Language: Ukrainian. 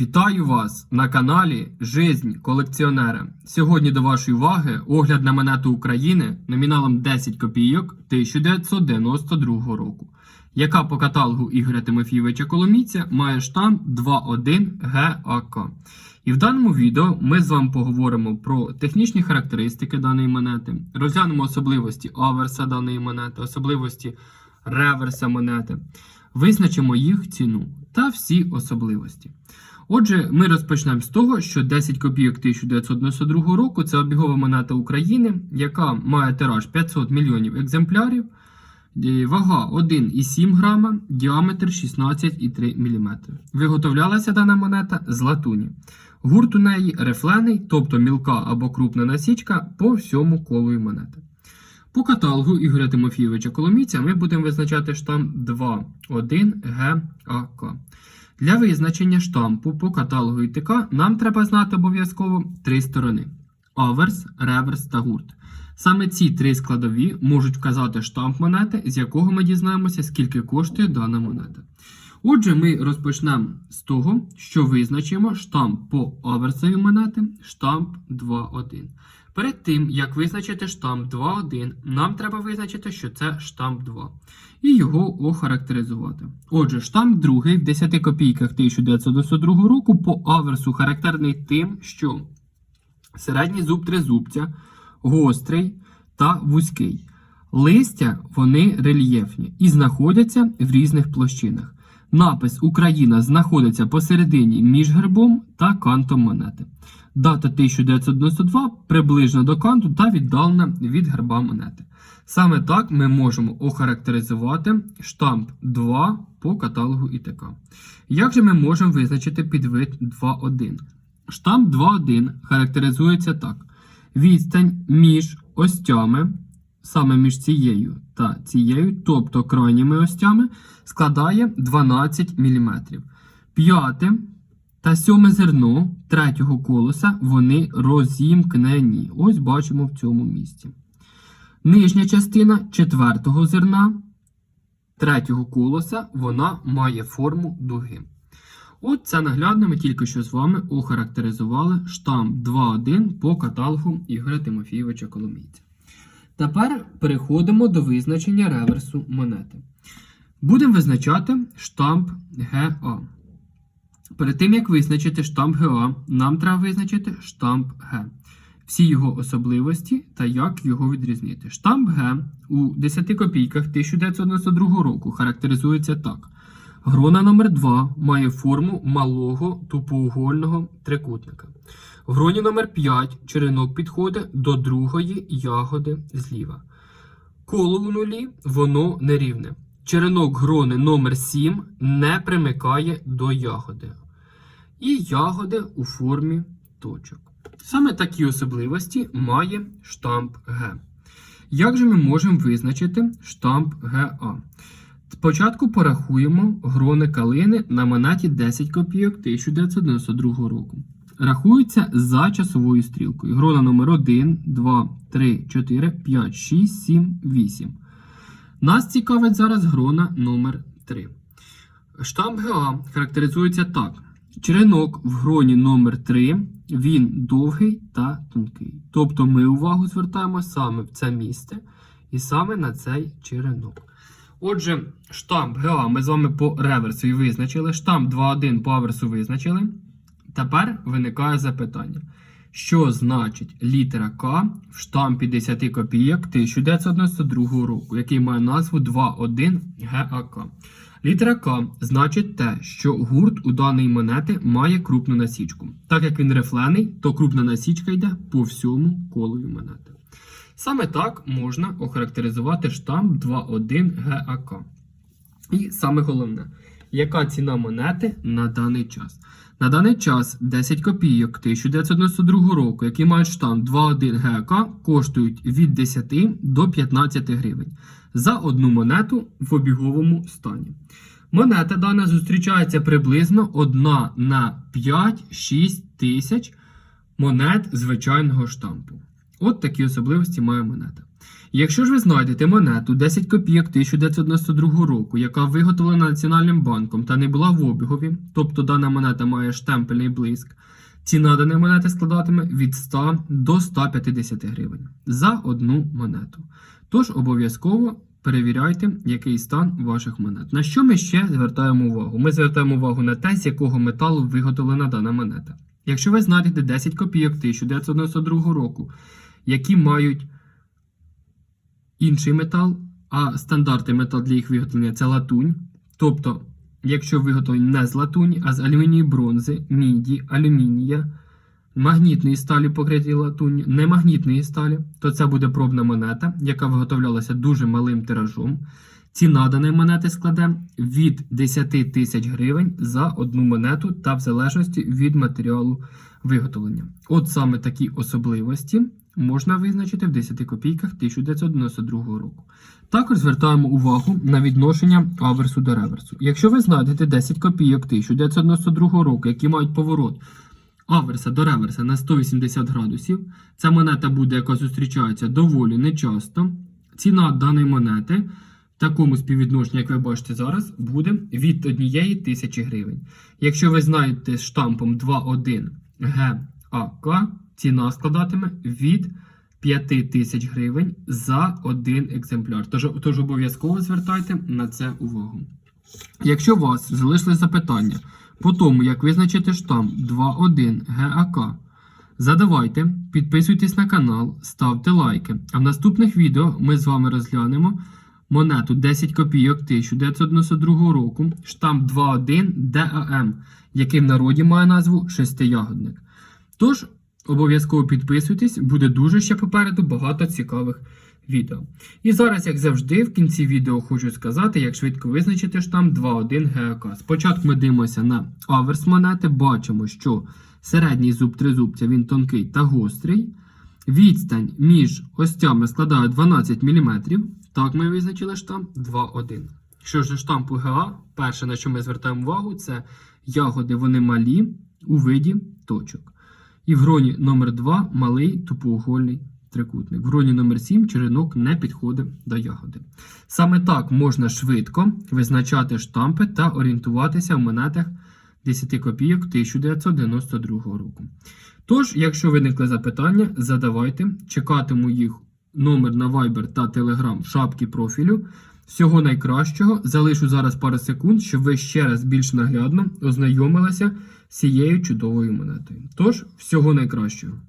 Вітаю вас на каналі Жизнь колекціонера. Сьогодні до вашої уваги огляд на монету України номіналом 10 копійок 1992 року, яка по каталогу Ігоря Тимофійовича Коломійця має штамп 21 ГАК. І в даному відео ми з вами поговоримо про технічні характеристики даної монети, розглянемо особливості аверса даної монети, особливості реверса монети, визначимо їх ціну та всі особливості. Отже, ми розпочнемо з того, що 10 копійок 1992 року це обігова монета України, яка має тираж 500 мільйонів екземплярів, е, вага 1,7 грама, діаметр 16,3 мм. Виготовлялася дана монета з латуні. Гурт у неї рифлений, тобто мілка або крупна насічка по всьому колу монети. По каталогу Ігоря Тимофійовича Коломійця ми будемо визначати штамп 2.1 ГАК. Для визначення штампу по каталогу ІТК нам треба знати обов'язково три сторони: аверс, реверс та гурт. Саме ці три складові можуть вказати штамп монети, з якого ми дізнаємося, скільки коштує дана монета. Отже, ми розпочнемо з того, що визначимо штамп по аверсові монети, штамп 2.1. Перед тим, як визначити штамп 2.1, нам треба визначити, що це штамп 2, і його охарактеризувати. Отже, штамп 2 в 10 копійках 1992 року по аверсу характерний тим, що середній зуб тризубця, гострий та вузький. Листя вони рельєфні і знаходяться в різних площинах. Напис Україна знаходиться посередині між гербом та кантом монети. Дата 1992 приближена до канту та віддалена від герба монети. Саме так ми можемо охарактеризувати штамп 2 по каталогу ІТК. Як же ми можемо визначити підвид 2.1? Штамп 2.1 характеризується так: відстань між остями, саме між цією та цією, тобто крайніми остями, складає 12 мм. П'яте та сьоме зерно третього колоса вони розімкнені. Ось бачимо в цьому місці. Нижня частина четвертого зерна третього колоса вона має форму дуги. От це наглядно ми тільки що з вами охарактеризували штамп 2.1 по каталогу Ігоря Тимофійовича Коломійця. Тепер переходимо до визначення реверсу монети. Будемо визначати штамп ГА. Перед тим, як визначити штамп ГА, нам треба визначити штамп Г, всі його особливості та як його відрізнити. Штамп Г у 10 копійках 1992 року характеризується так. Грона номер 2 має форму малого тупоугольного трикутника. В гроні номер 5 черенок підходить до другої ягоди зліва. Коло у нулі воно нерівне. Черенок грони номер 7 не примикає до ягоди. І ягоди у формі точок. Саме такі особливості має штамп Г. Як же ми можемо визначити штамп ГА? Спочатку порахуємо грони калини на монеті 10 копійок 1992 року. Рахуються за часовою стрілкою. Грона номер 1, 2, 3, 4, 5, 6, 7, 8. Нас цікавить зараз грона номер 3. Штамп ГА характеризується так. Черенок в гроні номер 3 він довгий та тонкий. Тобто ми увагу звертаємо саме в це місце і саме на цей черенок. Отже, штамп ГА ми з вами по реверсу і визначили. Штамп 2.1 по аверсу визначили. Тепер виникає запитання. Що значить літера К в штампі 10 копійок 1992 року, який має назву 2.1 ГАК? Літера К значить те, що гурт у даної монети має крупну насічку. Так як він рифлений, то крупна насічка йде по всьому колові монети. Саме так можна охарактеризувати штамп 2.1 ГАК. І саме головне, яка ціна монети на даний час? На даний час 10 копійок 1992 року, які мають штамп 2.1 ГАК, коштують від 10 до 15 гривень за одну монету в обіговому стані. Монета дана зустрічається приблизно 1 на 5-6 тисяч монет звичайного штампу. От такі особливості має монета. Якщо ж ви знайдете монету 10 копійок 1992 року, яка виготовлена Національним банком та не була в обігові, тобто дана монета має штемпельний блиск, ціна даної монети складатиме від 100 до 150 гривень за одну монету. Тож обов'язково перевіряйте, який стан ваших монет. На що ми ще звертаємо увагу? Ми звертаємо увагу на те, з якого металу виготовлена дана монета. Якщо ви знайдете 10 копійок 1992 року, які мають інший метал, а стандартний метал для їх виготовлення це латунь. Тобто, якщо виготовлені не з латуні, а з алюмінії бронзи, міді, алюмінія, магнітної сталі покриті латунню, немагнітної сталі, то це буде пробна монета, яка виготовлялася дуже малим тиражом. Ціна даної монети складе від 10 тисяч гривень за одну монету та в залежності від матеріалу виготовлення. От саме такі особливості можна визначити в 10 копійках 1992 року. Також звертаємо увагу на відношення аверсу до реверсу. Якщо ви знайдете 10 копійок 1992 року, які мають поворот аверса до реверса на 180 градусів, ця монета буде, яка зустрічається доволі нечасто. Ціна даної монети в такому співвідношенні, як ви бачите зараз, буде від 1 тисячі гривень. Якщо ви знаєте штампом 2.1 ГАК, ціна складатиме від 5 тисяч гривень за один екземпляр. Тож, тож обов'язково звертайте на це увагу. Якщо у вас залишились запитання по тому, як визначити штамп 2.1 ГАК, задавайте, підписуйтесь на канал, ставте лайки. А в наступних відео ми з вами розглянемо монету 10 копійок 1992 року, штамп 2.1 ДАМ, який в народі має назву шестиягодник. Тож, обов'язково підписуйтесь, буде дуже ще попереду багато цікавих відео. І зараз, як завжди, в кінці відео хочу сказати, як швидко визначити штамп 2.1 ГАК. Спочатку ми дивимося на аверс монети, бачимо, що середній зуб тризубця він тонкий та гострий. Відстань між остями складає 12 мм. Так ми визначили штамп 2.1. Що ж до штампу ГА, перше, на що ми звертаємо увагу, це ягоди вони малі у виді точок. І в гроні номер 2 малий тупоугольний трикутник. В гроні номер 7 черенок не підходить до ягоди. Саме так можна швидко визначати штампи та орієнтуватися в монетах 10 копійок 1992 року. Тож, якщо виникли запитання, задавайте, чекатиму їх номер на Viber та Telegram в шапці профілю. Всього найкращого. Залишу зараз пару секунд, щоб ви ще раз більш наглядно ознайомилися з цією чудовою монетою. Тож, всього найкращого.